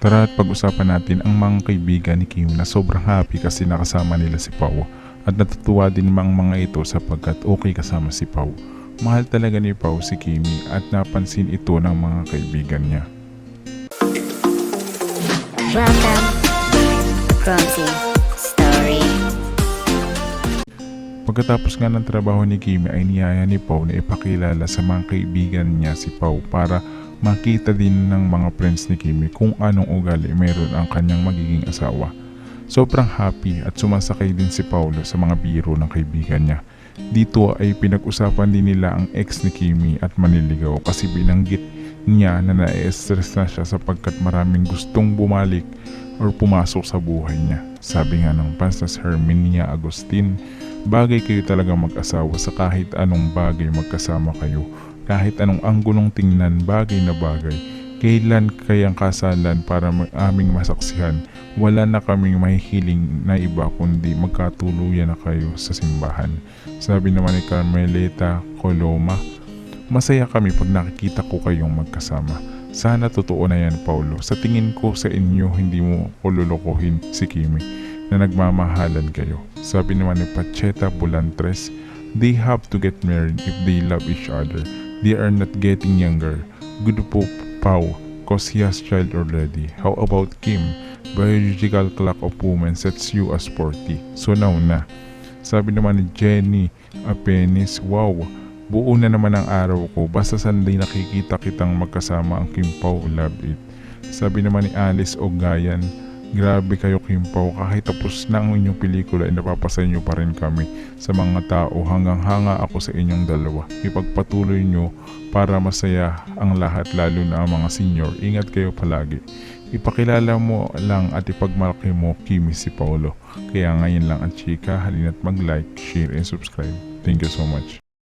Tara at pag-usapan natin ang mga kaibigan ni Kim na sobrang happy kasi nakasama nila si Pau. At natutuwa din mga mga ito sapagkat okay kasama si Pau. Mahal talaga ni Pau si Kimi at napansin ito ng mga kaibigan niya. Pagkatapos nga ng trabaho ni Kimi ay niyaya ni Pau na ipakilala sa mga kaibigan niya si Pau para makita din ng mga friends ni Kimi kung anong ugali mayroon ang kanyang magiging asawa. Sobrang happy at sumasakay din si Paulo sa mga biro ng kaibigan niya. Dito ay pinag-usapan din nila ang ex ni Kimi at maniligaw kasi binanggit niya na na-stress na siya sapagkat maraming gustong bumalik or pumasok sa buhay niya. Sabi nga ng fans na si Herminia Agustin, bagay kayo talaga mag-asawa sa kahit anong bagay magkasama kayo. Kahit anong anggulong tingnan, bagay na bagay. Kailan kayang kasalan para aming masaksihan? Wala na kaming mahihiling na iba kundi magkatuluyan na kayo sa simbahan. Sabi naman ni Carmelita Coloma, Masaya kami pag nakikita ko kayong magkasama. Sana totoo na yan, Paulo. Sa tingin ko sa inyo, hindi mo ko lulukuhin si Kimi na nagmamahalan kayo. Sabi naman ni Pacheta Bulantres, they have to get married if they love each other. They are not getting younger. Good po, Pau, cause he has child already. How about Kim? Biological clock of woman sets you as 40. So now na. Sabi naman ni Jenny Apenis, wow, buo na naman ang araw ko basta sanday nakikita kitang magkasama ang Kim Pao, love it. Sabi naman ni Alice Ogayan, grabe kayo Kim Pao, kahit tapos na ang inyong pelikula ay napapasaya nyo pa rin kami sa mga tao hanggang hanga ako sa inyong dalawa. Ipagpatuloy nyo para masaya ang lahat lalo na ang mga senior. Ingat kayo palagi. Ipakilala mo lang at ipagmalaki mo Kimi si Paolo. Kaya ngayon lang ang chika, halina't mag-like, share, and subscribe. Thank you so much.